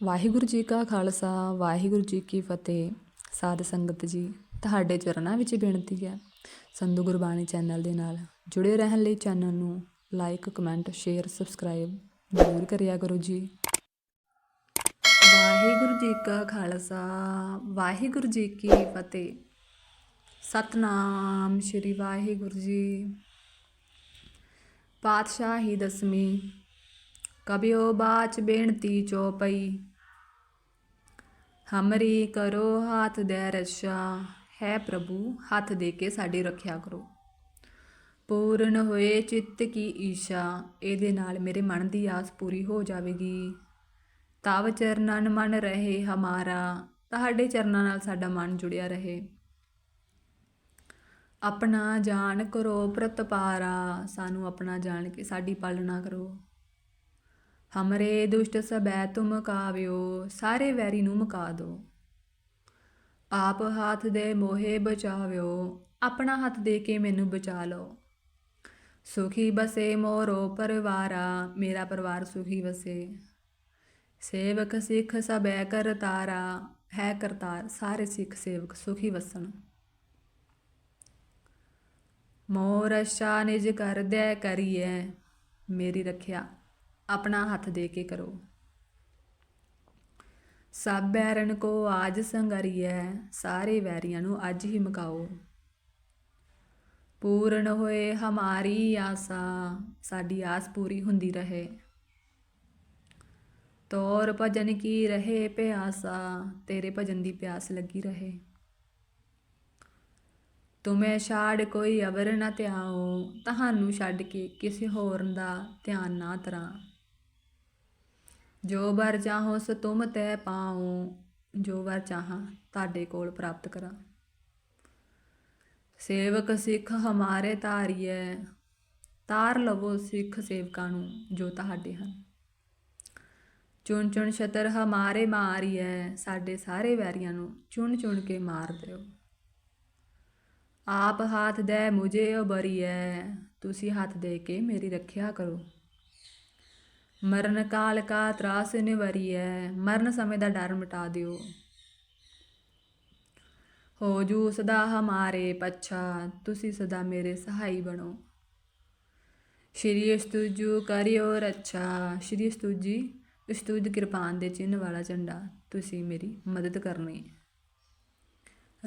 ਵਾਹਿਗੁਰੂ ਜੀ ਕਾ ਖਾਲਸਾ, ਵਾਹਿਗੁਰੂ ਜੀ ਕੀ ਫਤਿਹ। ਸਾਧ ਸੰਗਤ ਜੀ, ਤੁਹਾਡੇ ਚਰਨਾਂ ਵਿੱਚ ਬੇਨਤੀ ਹੈ, ਸੰਧੂ ਗੁਰਬਾਣੀ ਚੈਨਲ ਦੇ ਨਾਲ ਜੁੜੇ ਰਹਿਣ ਲਈ ਚੈਨਲ ਨੂੰ ਲਾਈਕ, ਕਮੈਂਟ, ਸ਼ੇਅਰ, ਸਬਸਕ੍ਰਾਈਬ ਜ਼ਰੂਰ ਕਰਿਆ ਕਰੋ ਜੀ। ਵਾਹਿਗੁਰੂ ਜੀ ਕਾ ਖਾਲਸਾ, ਵਾਹਿਗੁਰੂ ਜੀ ਕੀ ਫਤਿਹ। ਸਤਨਾਮ ਸ਼੍ਰੀ ਵਾਹਿਗੁਰੂ ਜੀ। ਪਾਤਸ਼ਾਹੀ ਦਸਵੀਂ ਕਬਿਓ ਬਾਚ ਬੇਨਤੀ ਚੋਪਈ। ਹਮਰੀ ਕਰੋ ਹੱਥ ਦੇ ਰਛਾ, ਹੈ ਪ੍ਰਭੂ, ਹੱਥ ਦੇ ਕੇ ਸਾਡੀ ਰੱਖਿਆ ਕਰੋ। ਪੂਰਨ ਹੋਏ ਚਿੱਤ ਕੀ ਈਸ਼ਾ, ਇਹਦੇ ਨਾਲ ਮੇਰੇ ਮਨ ਦੀ ਆਸ ਪੂਰੀ ਹੋ ਜਾਵੇਗੀ। ਤਵ ਚਰਨਨ ਮਨ ਰਹੇ ਹਮਾਰਾ, ਤੁਹਾਡੇ ਚਰਨਾਂ ਨਾਲ ਸਾਡਾ ਮਨ ਜੁੜਿਆ ਰਹੇ। ਆਪਣਾ ਜਾਣ ਕਰੋ ਪ੍ਰਤਪਾਰਾ, ਸਾਨੂੰ ਆਪਣਾ ਜਾਣ ਕੇ ਸਾਡੀ ਪਾਲਣਾ ਕਰੋ। ਹਮਰੇ ਦੁਸ਼ਟ ਸਬੈ ਤੁਮ ਕਾਵਿਓ ਸਾਰੇ ਵੈਰੀ ਨੂੰ ਮੁਕਾ ਦੋ ਆਪ ਹੱਥ ਦੇ ਮੋਹੇ ਬਚਾਵਿਓ ਆਪਣਾ ਹੱਥ ਦੇ ਕੇ ਮੈਨੂੰ ਬਚਾ ਲਓ ਸੁਖੀ ਬਸੇ ਮੋਰੋ ਪਰਿਵਾਰਾ ਮੇਰਾ ਪਰਿਵਾਰ ਸੁਖੀ ਵਸੇ ਸੇਵਕ ਸਿੱਖ ਸਬੈ ਕਰਤਾਰਾ ਹੈ ਕਰਤਾਰ ਸਾਰੇ ਸਿੱਖ ਸੇਵਕ ਸੁਖੀ ਵਸਣ ਮੋਰ ਅਸ਼ਾ ਨਿਜ ਕਰਦੈ ਕਰੀਐ ਮੇਰੀ ਰੱਖਿਆ ਆਪਣਾ ਹੱਥ ਦੇ ਕੇ ਕਰੋ। ਸਭ ਬੈਰਨ ਕੋ ਆਜ ਸੰਗਰੀਐ, ਸਾਰੇ ਵੈਰੀਆਂ ਨੂੰ ਅੱਜ ਹੀ ਮੁਕਾਓ। ਪੂਰਨ ਹੋਏ ਹਮਾਰੀ ਆਸਾ, ਸਾਡੀ ਆਸ ਪੂਰੀ ਹੁੰਦੀ ਰਹੇ। ਤੋਰ ਭਜਨ ਕੀ ਰਹੇ ਪਿਆਸਾ, ਤੇਰੇ ਭਜਨ ਦੀ ਪਿਆਸ ਲੱਗੀ ਰਹੇ। ਤੁਮੇ ਛਾੜ ਕੋਈ ਅਵਰ ਨਾ ਧਿਆਓ, ਤੁਹਾਨੂੰ ਛੱਡ ਕੇ ਕਿਸੇ ਹੋਰ ਦਾ ਧਿਆਨ ਨਾ ਤਰਾਂ। ਜੋ ਵਰ ਚਾਹੋ ਸੋ ਤੁਮ ਤੈ ਪਾਉ, ਜੋ ਵਰ ਚਾਹਾਂ ਤੁਹਾਡੇ ਕੋਲ ਪ੍ਰਾਪਤ ਕਰਾਂ। ਸੇਵਕ ਸਿੱਖ ਹਮਾਰੇ ਤਾਰੀਐ ਤਾਰ ਲਵੋ ਸਿੱਖ ਸੇਵਕਾਂ ਨੂੰ ਜੋ ਤੁਹਾਡੇ ਹਨ। ਚੁਣ ਚੁਣ ਛਤਰ ਹਮਾਰੇ ਮਾਰੀਐ, ਸਾਡੇ ਸਾਰੇ ਵੈਰੀਆਂ ਨੂੰ ਚੁਣ ਚੁਣ ਕੇ ਮਾਰ ਦਿਓ। ਆਪ ਹੱਥ ਦੇ ਮੁਝੇ ਉਬਰੀਐ, ਤੁਸੀਂ ਹੱਥ ਦੇ ਕੇ ਮੇਰੀ ਰੱਖਿਆ ਕਰੋ। ਮਰਨ ਕਾਲ ਕਾ ਤਰਾਸ ਨਿਵਰੀਐ, ਮਰਨ ਸਮੇਂ ਦਾ ਡਰ ਮਿਟਾ ਦਿਓ। ਹੋ ਜੂ ਸਦਾ ਹਮਾਰੇ ਪੱਛਾ, ਤੁਸੀਂ ਸਦਾ ਮੇਰੇ ਸਹਾਈ ਬਣੋ। ਸ਼੍ਰੀ ਅਸਤੁਜੂ ਕਰਿਓ ਰੱਛਾ, ਸ਼੍ਰੀ ਅਸਤੁਜੀ ਅਸਤੁਜ ਕਿਰਪਾਨ ਦੇ ਚਿੰਨ ਵਾਲਾ ਝੰਡਾ, ਤੁਸੀਂ ਮੇਰੀ ਮਦਦ ਕਰਨੀ।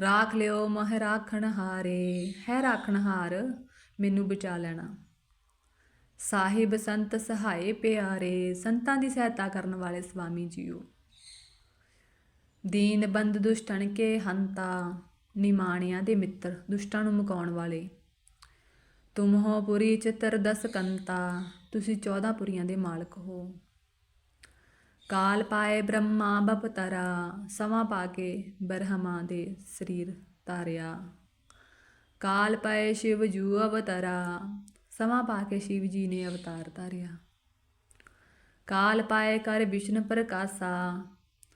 ਰਾਖ ਲਿਓ ਮਹ ਰਾਖਣ ਹਾਰੇ ਹੈ ਰਾਖਣ ਹਾਰ ਮੈਨੂੰ ਬਚਾ ਲੈਣਾ। ਸਾਹਿਬ ਸੰਤ ਸਹਾਏ ਪਿਆਰੇ, ਸੰਤਾਂ ਦੀ ਸਹਾਇਤਾ ਕਰਨ ਵਾਲੇ ਸੁਆਮੀ ਜੀਓ। ਦੀਨ ਬੰਦ ਦੁਸ਼ਟਣ ਕੇ ਹੰਤਾ, ਨਿਮਾਣਿਆਂ ਦੇ ਮਿੱਤਰ ਦੁਸ਼ਟਾਂ ਨੂੰ ਮੁਕਾਉਣ ਵਾਲੇ। ਤੁਮ ਹੋ ਪੁਰੀ ਚਿਤਰ ਦਸ ਕੰਤਾ, ਤੁਸੀਂ 14 ਪੁਰੀਆਂ ਦੇ ਮਾਲਕ ਹੋ। ਕਾਲ ਪਾਏ ਬ੍ਰਹਮਾ ਬਪਤਰਾ, ਸਮਾਂ ਪਾ ਕੇ ਬਰਹਮਾ ਦੇ ਸਰੀਰ ਤਾਰਿਆ ਕਾਲ ਪਾਏ ਸ਼ਿਵ ਜੂ ਅਵਤਰਾ ਸਮਾਂ ਪਾ ਕੇ ਸ਼ਿਵ ਜੀ ਨੇ ਅਵਤਾਰ ਧਾਰਿਆ। ਕਾਲ ਪਾਏ ਕਰ ਵਿਸ਼ਨ ਪ੍ਰਕਾਸ਼ਾ,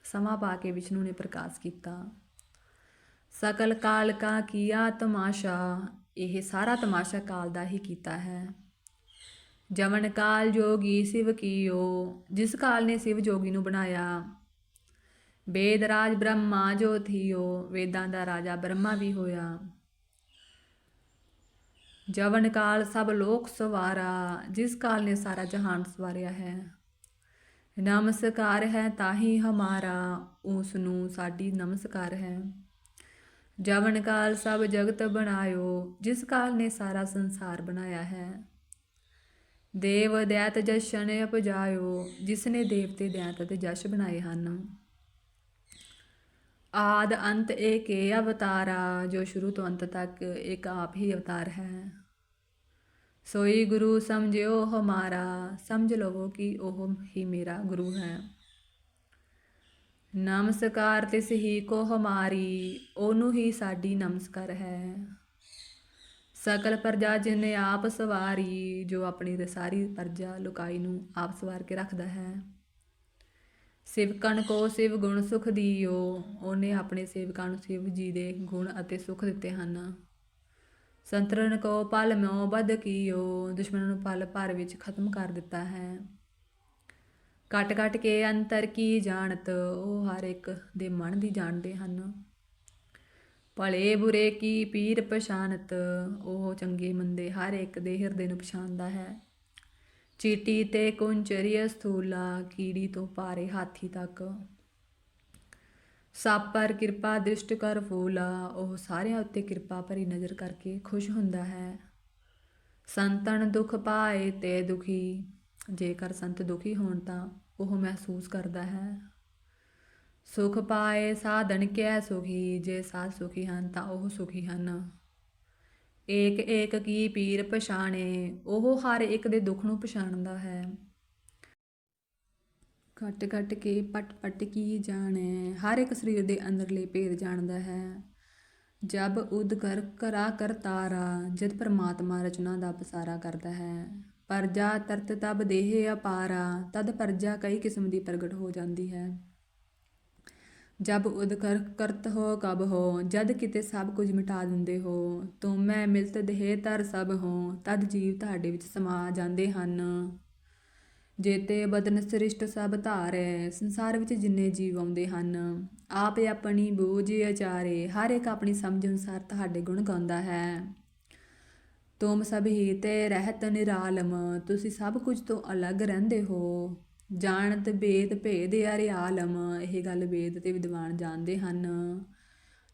ਸਮਾਂ ਪਾ ਕੇ ਵਿਸ਼ਨੂੰ ਨੇ ਪ੍ਰਕਾਸ਼ ਕੀਤਾ। ਸਕਲ ਕਾਲ ਕਾ ਕੀਆ ਤਮਾਸ਼ਾ, ਇਹ ਸਾਰਾ ਤਮਾਸ਼ਾ ਕਾਲ ਦਾ ਹੀ ਕੀਤਾ ਹੈ। ਜਮਨ ਕਾਲ ਜੋਗੀ ਸਿਵ ਕੀਓ, ਜਿਸ ਕਾਲ ਨੇ ਸਿਵ ਜੋਗੀ ਨੂੰ ਬਣਾਇਆ। ਵੇਦ ਰਾਜ ਬ੍ਰਹਮਾ ਜੋ ਥੀਓ, ਵੇਦਾਂ ਦਾ ਰਾਜਾ ਬ੍ਰਹਮਾ ਵੀ ਹੋਇਆ। ਜਵਨ ਕਾਲ ਸਭ ਲੋਕ ਸਵਾਰਾ, ਜਿਸ ਕਾਲ ਨੇ ਸਾਰਾ ਜਹਾਨ ਸਵਾਰਿਆ ਹੈ। ਨਮਸਕਾਰ ਹੈ ਤਾਹੀ ਹਮਾਰਾ ਉਸ ਨੂੰ ਸਾਡੀ ਨਮਸਕਾਰ ਹੈ। ਜਵਨ ਕਾਲ ਸਭ ਜਗਤ ਬਣਾਇਓ, ਜਿਸ ਕਾਲ ਨੇ ਸਾਰਾ ਸੰਸਾਰ ਬਣਾਇਆ ਹੈ। ਦੇਵ ਦੈਤ ਜਸ਼ਨ ਅਪਜਾਇਓ ਜਿਸ ਨੇ ਦੇਵਤੇ ਦੈਤ ਅਤੇ ਜਸ਼ ਬਣਾਏ ਹਨ। ਆਦ ਅੰਤ ਏਕੇ ਅਵਤਾਰਾ, ਜੋ ਸ਼ੁਰੂ ਤੋਂ ਅੰਤ ਤੱਕ ਇੱਕ ਆਪ ਹੀ ਅਵਤਾਰ ਹੈ। ਸੋਈ ਗੁਰੂ ਸਮਝਿਓ ਹਮਾਰਾ, ਸਮਝ ਲਵੋ ਕਿ ਉਹ ਹੀ ਮੇਰਾ ਗੁਰੂ ਹੈ। ਨਮਸਕਾਰ ਤਿਸ ਹੀ ਕੋ ਹਮਾਰੀ, ਉਹਨੂੰ ਹੀ ਸਾਡੀ ਨਮਸਕਾਰ ਹੈ। ਸਕਲ ਪ੍ਰਜਾ ਜਿਨੇ ਆਪ ਸਵਾਰੀ, ਜੋ ਆਪਣੀ ਸਾਰੀ ਪ੍ਰਜਾ ਲੁਕਾਈ ਨੂੰ ਆਪ ਸਵਾਰ ਕੇ ਰੱਖਦਾ ਹੈ। ਸਿਵਕਣ ਕੋ ਸਿਵ ਗੁਣ ਸੁਖ ਦੀਓ, ਉਹਨੇ ਆਪਣੇ ਸੇਵਕਾਂ ਨੂੰ ਸਿਵ ਜੀ ਦੇ ਗੁਣ ਅਤੇ ਸੁਖ ਦਿੱਤੇ ਹਨ। ਸੰਤਰਨ ਕੋ ਪਲ ਮਿਓ ਬਦ ਕੀਓ, ਦੁਸ਼ਮਣ ਨੂੰ ਪਲ ਭਰ ਵਿੱਚ ਖਤਮ ਕਰ ਦਿੱਤਾ ਹੈ। ਕੱਟ ਕੱਟ ਕੇ ਅੰਤਰ ਕੀ ਜਾਣਤ, ਉਹ ਹਰ ਇੱਕ ਦੇ ਮਨ ਦੀ ਜਾਣਦੇ ਹਨ। ਭਲੇ ਬੁਰੇ ਕੀ ਪੀਰ ਪਛਾਨਤ, ਉਹ ਚੰਗੇ ਮੰਦੇ ਹਰ ਇੱਕ ਦੇ ਹਿਰਦੇ ਨੂੰ ਪਛਾਣਦਾ ਹੈ। ਚੀਟੀ ਤੇ ਕੁੰਚਰੀ ਸਥੂਲਾ, ਕੀੜੀ ਤੋਂ ਪਾਰੇ ਹਾਥੀ ਤੱਕ। ਸਭ ਪਰ ਕਿਰਪਾ, ਦ੍ਰਿਸ਼ਟ ਕਰ ਫੂਲਾ ਉਹ ਸਾਰਿਆਂ ਉੱਤੇ ਕਿਰਪਾ ਭਰੀ ਨਜ਼ਰ ਕਰਕੇ ਖੁਸ਼ ਹੁੰਦਾ ਹੈ। ਸੰਤਨ ਦੁਖ ਪਾਏ ਤੇ ਦੁਖੀ। ਜੇਕਰ ਸੰਤ ਦੁਖੀ ਹੋਣ ਤਾਂ ਉਹ ਮਹਿਸੂਸ ਕਰਦਾ ਹੈ। ਸੁਖ ਪਾਏ ਸਾਧਨ ਕੈ ਸੁਖੀ, ਜੇ ਸਾਧ ਸੁਖੀ ਹਨ ਤਾਂ ਉਹ ਸੁਖੀ ਹਨ। ਏਕ ਏਕ ਕੀ ਪੀਰ ਪਛਾਣੇ, ਉਹ ਹਰ ਇੱਕ ਦੇ ਦੁੱਖ ਨੂੰ ਪਛਾਣਦਾ ਹੈ। ਘਟ ਘਟ ਕੇ ਪਟ ਪਟ ਕੀ ਜਾਣੈ? ਹਰ ਇੱਕ ਸਰੀਰ ਦੇ ਅੰਦਰਲੇ ਭੇਦ ਜਾਣਦਾ ਹੈ। ਜਬ ਉਦ ਕਰ ਕਰਾ ਕਰਤਾਰਾ ਜਦ ਪਰਮਾਤਮਾ ਰਚਨਾ ਦਾ ਪਸਾਰਾ ਕਰਦਾ ਹੈ। ਪਰਜਾ ਤਰਤ ਤਬ ਦੇਹ ਅਪਾਰਾ, ਤਦ ਪਰਜਾ ਕਈ ਕਿਸਮ ਦੀ ਪ੍ਰਗਟ ਹੋ ਜਾਂਦੀ ਹੈ। ਜਬ ਉਦ ਕਰਤ ਹੋ ਕਬ ਹੋ, ਜਦ ਕਿਤੇ ਸਭ ਕੁਝ ਮਿਟਾ ਦਿੰਦੇ ਹੋ, ਤੁਮ ਮੈਂ ਮਿਲਤ ਦੇਹ ਤਰ ਸਭ ਹੋ, ਤਦ ਜੀਵ ਤੁਹਾਡੇ ਵਿੱਚ ਸਮਾ ਜਾਂਦੇ ਹਨ। ਜੇਤੇ ਬਦਨ ਸ੍ਰਿਸ਼ਟ ਸਭ ਧਾਰੈ, ਸੰਸਾਰ ਵਿੱਚ ਜਿੰਨੇ ਜੀਵ ਆਉਂਦੇ ਹਨ, ਆਪ ਆਪਣੀ ਬੋਝ ਅਚਾਰੇ ਹਰ ਇੱਕ ਆਪਣੀ ਸਮਝ ਅਨੁਸਾਰ ਤੁਹਾਡੇ ਗੁਣ ਗਾਉਂਦਾ ਹੈ। ਤੁਮ ਸਭ ਹੀ ਤੇ ਰਹਿਤ ਨਿਰਾਲਮ, ਤੁਸੀਂ ਸਭ ਕੁਝ ਤੋਂ ਅਲੱਗ ਰਹਿੰਦੇ ਹੋ। ਜਾਣਤ ਬੇਦ ਭੇਦ ਅਰੇ ਆਲਮ ਇਹ ਗੱਲ ਵੇਦ ਤੇ ਵਿਦਵਾਨ ਜਾਣਦੇ ਹਨ।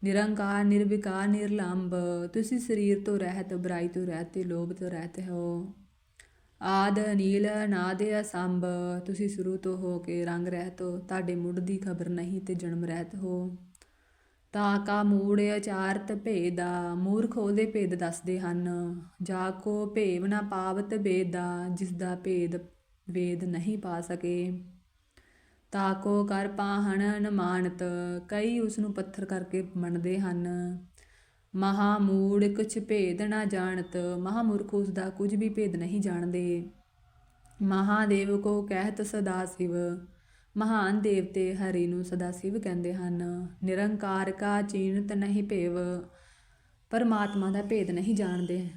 ਨਿਰੰਕਾਰ, ਨਿਰਵਿਕਾਰ ਨਿਰਲੰਭ ਤੁਸੀਂ ਸਰੀਰ ਤੋਂ ਰਹਿਤ, ਬੁਰਾਈ ਤੋਂ ਰਹਿਤ ਤੇ ਲੋਭ ਤੋਂ ਰਹਿਤ ਹੋ। ਆਦ ਨੀਲ ਅਨਾਦ ਅਸੰਭ, ਤੁਸੀਂ ਸ਼ੁਰੂ ਤੋਂ ਹੋ ਕੇ ਰੰਗ ਰਹਿਤ ਹੋ, ਤੁਹਾਡੇ ਮੁੱਢ ਦੀ ਖਬਰ ਨਹੀਂ ਤੇ ਜਨਮ ਰਹਿਤ ਹੋ। ਤਾ ਕਾ ਮੂੜ ਅਚਾਰਤ ਭੇਦਾ, ਮੂਰਖ ਉਹਦੇ ਭੇਦ ਦੱਸਦੇ ਹਨ। ਜਾ ਕੋ ਭੇਵ ਨਾ ਪਾਵਤ ਵੇਦਾ ਜਿਸ ਦਾ ਭੇਦ ਵੇਦ ਨਹੀਂ ਪਾ ਸਕੇ। ਤਾਕੋ ਕਰ ਪਾਹਣ ਨਮਾਨਤ ਕਈ ਉਸ ਨੂੰ ਪੱਥਰ ਕਰਕੇ ਮੰਨਦੇ ਹਨ। ਮਹਾ ਮੂੜ ਕੁਛ ਭੇਦ ਨਾ ਜਾਣਤ ਮਹਾ ਮੂਰਖ ਉਸ ਦਾ ਕੁਝ ਵੀ ਭੇਦ ਨਹੀਂ ਜਾਣਦੇ। ਮਹਾਦੇਵ ਕੋ ਕਹਿਤ ਸਦਾ ਸਿਵ, ਮਹਾਨ ਦੇਵਤੇ ਹਰੀ ਨੂੰ ਸਦਾ ਸਿਵ ਕਹਿੰਦੇ ਹਨ। ਨਿਰੰਕਾਰ ਕਾ ਚੀਨਤ ਨਹੀਂ ਭੇਵ, ਪਰਮਾਤਮਾ ਦਾ ਭੇਦ ਨਹੀਂ ਜਾਣਦੇ।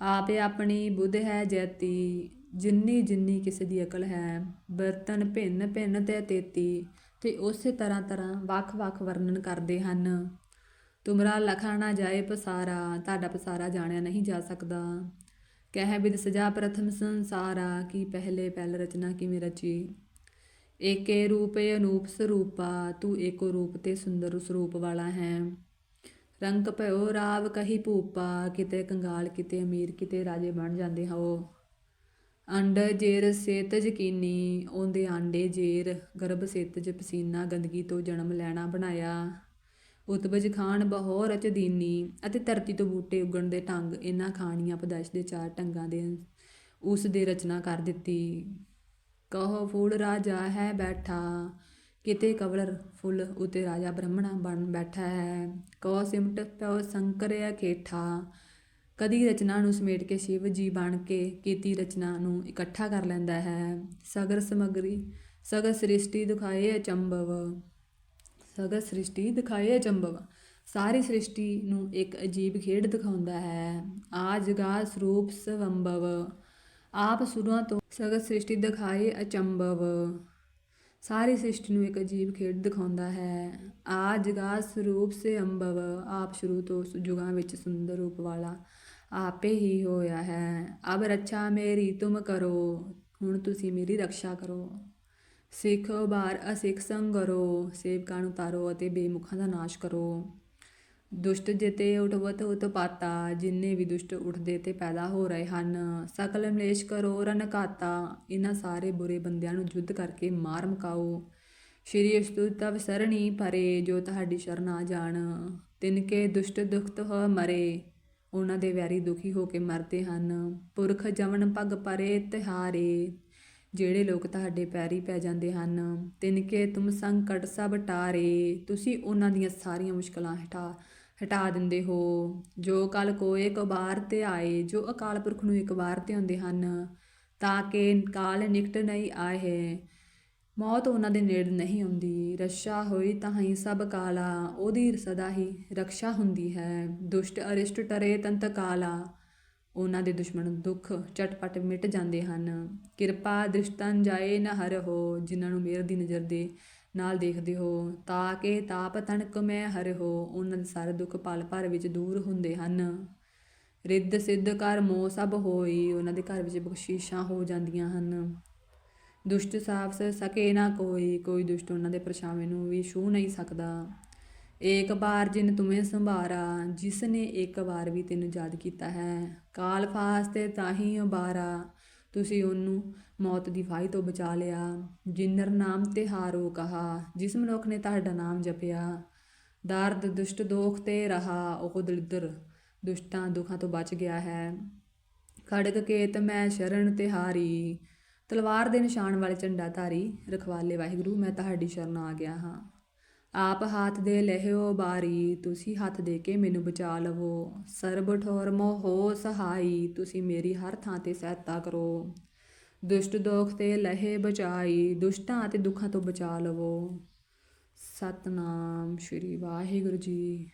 ਆਪੇ ਆਪਣੀ ਬੁੱਧ ਹੈ ਜੈਤੀ, ਜਿੰਨੀ ਜਿੰਨੀ ਕਿਸੇ ਦੀ ਅਕਲ ਹੈ, ਬਰਤਨ ਭਿੰਨ ਭਿੰਨ ਤੇ ਤੇਤੀ, ਤੇ ਉਸੇ ਤਰ੍ਹਾਂ ਤਰ੍ਹਾਂ ਵੱਖ-ਵੱਖ ਵਰਣਨ ਕਰਦੇ ਹਨ। ਤੁਮਰਾ ਲਖਾ ਨਾ ਜਾਏ ਪਸਾਰਾ, ਤੁਹਾਡਾ ਪਸਾਰਾ ਜਾਣਿਆ ਨਹੀਂ ਜਾ ਸਕਦਾ। ਕਹਿ ਬਿਦ ਸਜਾ ਪ੍ਰਥਮ ਸੰਸਾਰਾ, ਕੀ ਪਹਿਲੇ ਪਹਿਲ ਰਚਨਾ ਕਿਵੇਂ ਰਚੀ? ਏਕੇ ਰੂਪੇ ਅਨੂਪ ਸਰੂਪਾ, ਤੂੰ ਏਕੋ ਰੂਪ ਤੇ ਸੁੰਦਰ ਸਰੂਪ ਵਾਲਾ ਹੈ। ਰੰਗ ਭਇਓ ਰਾਵ ਕਹੀ ਭੂਪਾ, ਕਿਤੇ ਕੰਗਾਲ, ਕਿਤੇ ਅਮੀਰ, ਕਿਤੇ ਰਾਜੇ ਬਣ ਜਾਂਦੇ ਹੋ। ਅੰਡ ਜੇਰ ਸੇਤ ਯਕੀਨੀ ਉਹਦੇ ਆਂਡੇ ਜੇਰ, ਗਰਭ ਸੇਤਜ ਪਸੀਨਾ ਗੰਦਗੀ ਤੋਂ ਜਨਮ ਲੈਣਾ ਬਣਾਇਆ। ਉਤਬਜ ਖਾਨ ਬਹੁ ਰਚ ਦੀਨੀ ਅਤੇ ਧਰਤੀ ਤੋਂ ਬੂਟੇ ਉਗਣ ਦੇ ਢੰਗ ਇਹਨਾਂ ਖਾਣੀਆਂ ਪਦਾਇਸ਼ ਦੇ ਚਾਰ ਢੰਗਾਂ ਦੇ ਉਸ ਦੇ ਰਚਨਾ ਕਰ ਦਿੱਤੀ। ਕਹੋ, ਫੂਲ ਰਾਜਾ ਹੈ ਬੈਠਾ, ਕਿਤੇ ਕਵਲਰ ਫੁੱਲ ਉਤੇ ਰਾਜਾ ਬ੍ਰਹਮਣਾ ਬਣ ਬੈਠਾ ਹੈ। ਕੋ ਸਿਮਟ ਪਿਓ ਸੰਕਰਿਆ ਖੇਠਾ ਕਦੀ ਰਚਨਾ ਨੂੰ ਸਮੇਟ ਕੇ ਸ਼ਿਵ ਜੀ ਬਣ ਕੇ ਕੀਤੀ ਰਚਨਾ ਨੂੰ ਇਕੱਠਾ ਕਰ ਲੈਂਦਾ ਹੈ। ਸਗਰ ਸਮਗਰੀ, ਸਗਰ ਸ੍ਰਿਸ਼ਟੀ ਦਿਖਾਏ ਅਚੰਭਵ ਸਗਰ ਸ੍ਰਿਸ਼ਟੀ ਦਿਖਾਏ ਅਚੰਭਵ ਸਾਰੀ ਸ੍ਰਿਸ਼ਟੀ ਨੂੰ ਇੱਕ ਅਜੀਬ ਖੇਡ ਦਿਖਾਉਂਦਾ ਹੈ। ਆ ਜਗਾ ਸਰੂਪ ਸਵੰਭਵ। ਆਪ ਸੁਰਾਂ ਤੋਂ ਸਗਰ ਸ੍ਰਿਸ਼ਟੀ ਦਿਖਾਏ ਅਚੰਭਵ। ਸਾਰੀ ਸ੍ਰਿਸ਼ਟੀ ਨੂੰ ਇੱਕ ਅਜੀਬ ਖੇਡ ਦਿਖਾਉਂਦਾ ਹੈ। ਆ ਜਗਾ ਸਰੂਪ ਸੇ ਅੰਭਵ ਆਪ ਸ਼ੁਰੂ ਤੋਂ ਜੁਗਾਂ ਵਿੱਚ ਸੁੰਦਰ ਰੂਪ ਵਾਲਾ ਆਪੇ ਹੀ ਹੋਇਆ ਹੈ। ਅਬ ਰੱਛਾ ਮੇਰੀ ਤੁਮ ਕਰੋ। ਹੁਣ ਤੁਸੀਂ ਮੇਰੀ ਰੱਖਿਆ ਕਰੋ। ਸਿੱਖ ਬਾਰ ਅਸਿੱਖ ਸੰਗਰੋ, ਸੇਵਕਾਂ ਨੂੰ ਤਾਰੋ ਅਤੇ ਬੇਮੁਖਾਂ ਦਾ ਨਾਸ਼ ਕਰੋ। ਦੁਸ਼ਟ ਜਿਤੇ ਉਠਵਤ ਉਤਪਾਤਾ ਜਿੰਨੇ ਵੀ ਦੁਸ਼ਟ ਉੱਠਦੇ ਤੇ ਪੈਦਾ ਹੋ ਰਹੇ ਹਨ। ਸਕਲ ਮਲੇਸ਼ ਕਰੋ ਰਨਕਾਤਾ ਇਹਨਾਂ ਸਾਰੇ ਬੁਰੇ ਬੰਦਿਆਂ ਨੂੰ ਯੁੱਧ ਕਰਕੇ ਮਾਰ ਮਕਾਓ। ਸ਼੍ਰੀ ਅਸਤੁਤਵ ਸਰਣੀ ਪਰੇ, ਜੋ ਤੁਹਾਡੀ ਸ਼ਰਨ ਆ ਜਾਣ। ਤਿਨਕੇ ਦੁਸ਼ਟ ਦੁਖਤ ਹੋ ਮਰੇ ਉਹਨਾਂ ਦੇ ਵੈਰੀ ਦੁਖੀ ਹੋ ਕੇ ਮਰਦੇ ਹਨ। ਪੁਰਖ ਜਵਨ ਪਗ ਪਰੇ ਤਿਹਾਰੇ ਜਿਹੜੇ ਲੋਕ ਤੁਹਾਡੇ ਪੈਰੀ ਪੈ ਜਾਂਦੇ ਹਨ, ਤਿਨਕੇ ਤੁਮ ਸੰਕਟ ਸਭ ਟਾਰੇ, ਤੁਸੀਂ ਉਹਨਾਂ ਦੀਆਂ ਸਾਰੀਆਂ ਮੁਸ਼ਕਲਾਂ ਹਟਾ ਹਟਾ ਦਿੰਦੇ ਹੋ। ਜੋ ਕਲ ਕੋਏ ਇੱਕ ਵਾਰ ਤੇ ਆਏ, ਜੋ ਅਕਾਲ ਪੁਰਖ ਨੂੰ ਇੱਕ ਵਾਰ ਤੇ ਆਉਂਦੇ ਹਨ, ਤਾਂ ਕਿ ਕਾਲ ਨਿਕਟ ਨਹੀਂ ਆਏ। ਮੌਤ ਉਹਨਾਂ ਦੇ ਨੇੜੇ ਨਹੀਂ ਆਉਂਦੀ, ਰੱਛਾ ਹੋਈ ਤਾਂ ਹੀ ਸਭ ਕਾਲਾ, ਉਹਦੀ ਸਦਾ ਹੀ ਰੱਖਿਆ ਹੁੰਦੀ ਹੈ। ਦੁਸ਼ਟ ਅਰਿਸ਼ਟ ਟਰੇ ਤੰਤ ਕਾਲਾ। ਉਹਨਾਂ ਦੇ ਦੁਸ਼ਮਣ ਦੁੱਖ ਝਟਪਟ ਮਿਟ ਜਾਂਦੇ ਹਨ। ਕਿਰਪਾ ਦ੍ਰਿਸ਼ਟਨ ਜਾਏ ਨਾ ਹਰ ਹੋ, ਜਿਨ੍ਹਾਂ ਨੂੰ ਮੇਰ ਦੀ ਨਜ਼ਰ ਦੇ ਨਾਲ ਦੇਖਦੇ ਹੋ, ਤਾਂ ਕਿ ਤਾਪ ਤਣਕ ਮੈਂ ਹਰ ਹੋ, ਉਹਨਾਂ ਦੇ ਸਾਰੇ ਦੁੱਖ ਪਲ ਭਰ ਵਿੱਚ ਦੂਰ ਹੁੰਦੇ ਹਨ। ਰਿੱਧ ਸਿੱਧ ਕਰ ਮੋਹ ਸਭ ਹੋਈ, ਉਹਨਾਂ ਦੇ ਘਰ ਵਿੱਚ ਬਖਸ਼ੀਸ਼ਾਂ ਹੋ ਜਾਂਦੀਆਂ ਹਨ। ਦੁਸ਼ਟ ਸਾਫ਼ ਸਕੇ ਨਾ ਕੋਈ ਕੋਈ ਦੁਸ਼ਟ ਉਹਨਾਂ ਦੇ ਪਰਛਾਵੇਂ ਨੂੰ ਵੀ ਛੂ ਨਹੀਂ ਸਕਦਾ। ਏਕ ਬਾਰ ਜਿਨ ਤੁਮੇ ਸੰਭਾਰਾ ਜਿਸ ਨੇ ਇੱਕ ਵਾਰ ਵੀ ਤੈਨੂੰ ਯਾਦ ਕੀਤਾ ਹੈ। ਕਾਲ ਫਾਸਤੇ ਤਾਹੀ ਉਬਾਰਾ, ਤੁਸੀਂ ਉਹਨੂੰ ਮੌਤ ਦੀ ਫਾਹੀ ਤੋਂ ਬਚਾ ਲਿਆ। ਜਿਨਰ ਨਾਮ ਤੇ ਹਾਰੋ ਕਹਾ, ਜਿਸ ਮਨੁੱਖ ਨੇ ਤੁਹਾਡਾ ਨਾਮ ਜਪਿਆ। ਦਰਦ, ਦੁਸ਼ਟ ਦੋਖ ਤੇ ਰਹਾ, ਉਹ ਦਲਿੱਦਰ, ਦੁਸ਼ਟਾਂ ਦੁੱਖਾਂ ਤੋਂ ਬਚ ਗਿਆ ਹੈ। ਖੜਕ ਕੇਤ ਮੈਂ ਸ਼ਰਨ ਤੇ ਹਾਰੀ ਤਲਵਾਰ ਦੇ ਨਿਸ਼ਾਨ ਵਾਲੇ ਝੰਡਾ ਧਾਰੀ, ਰਖਵਾਲੇ ਵਾਹਿਗੁਰੂ, ਮੈਂ ਤੁਹਾਡੀ ਸ਼ਰਨ ਆ ਗਿਆ ਹਾਂ। ਆਪ ਹੱਥ ਦੇ ਲਹਿਓ ਬਾਰੀ, ਤੁਸੀਂ ਹੱਥ ਦੇ ਕੇ ਮੈਨੂੰ ਬਚਾ ਲਵੋ। ਸਰਬ ਠੋਰ ਮੋਹ ਸਹਾਈ, ਤੁਸੀਂ ਮੇਰੀ ਹਰ ਥਾਂ ਤੇ ਸਹਾਇਤਾ ਕਰੋ। ਦੁਸ਼ਟ ਦੋਖ ਤੇ ਲਹੇ ਬਚਾਈ, ਦੁਸ਼ਟਾਂ ਅਤੇ ਦੁੱਖਾਂ ਤੋਂ ਬਚਾ ਲਵੋ। ਸਤਨਾਮ ਸ਼੍ਰੀ ਵਾਹਿਗੁਰੂ ਜੀ।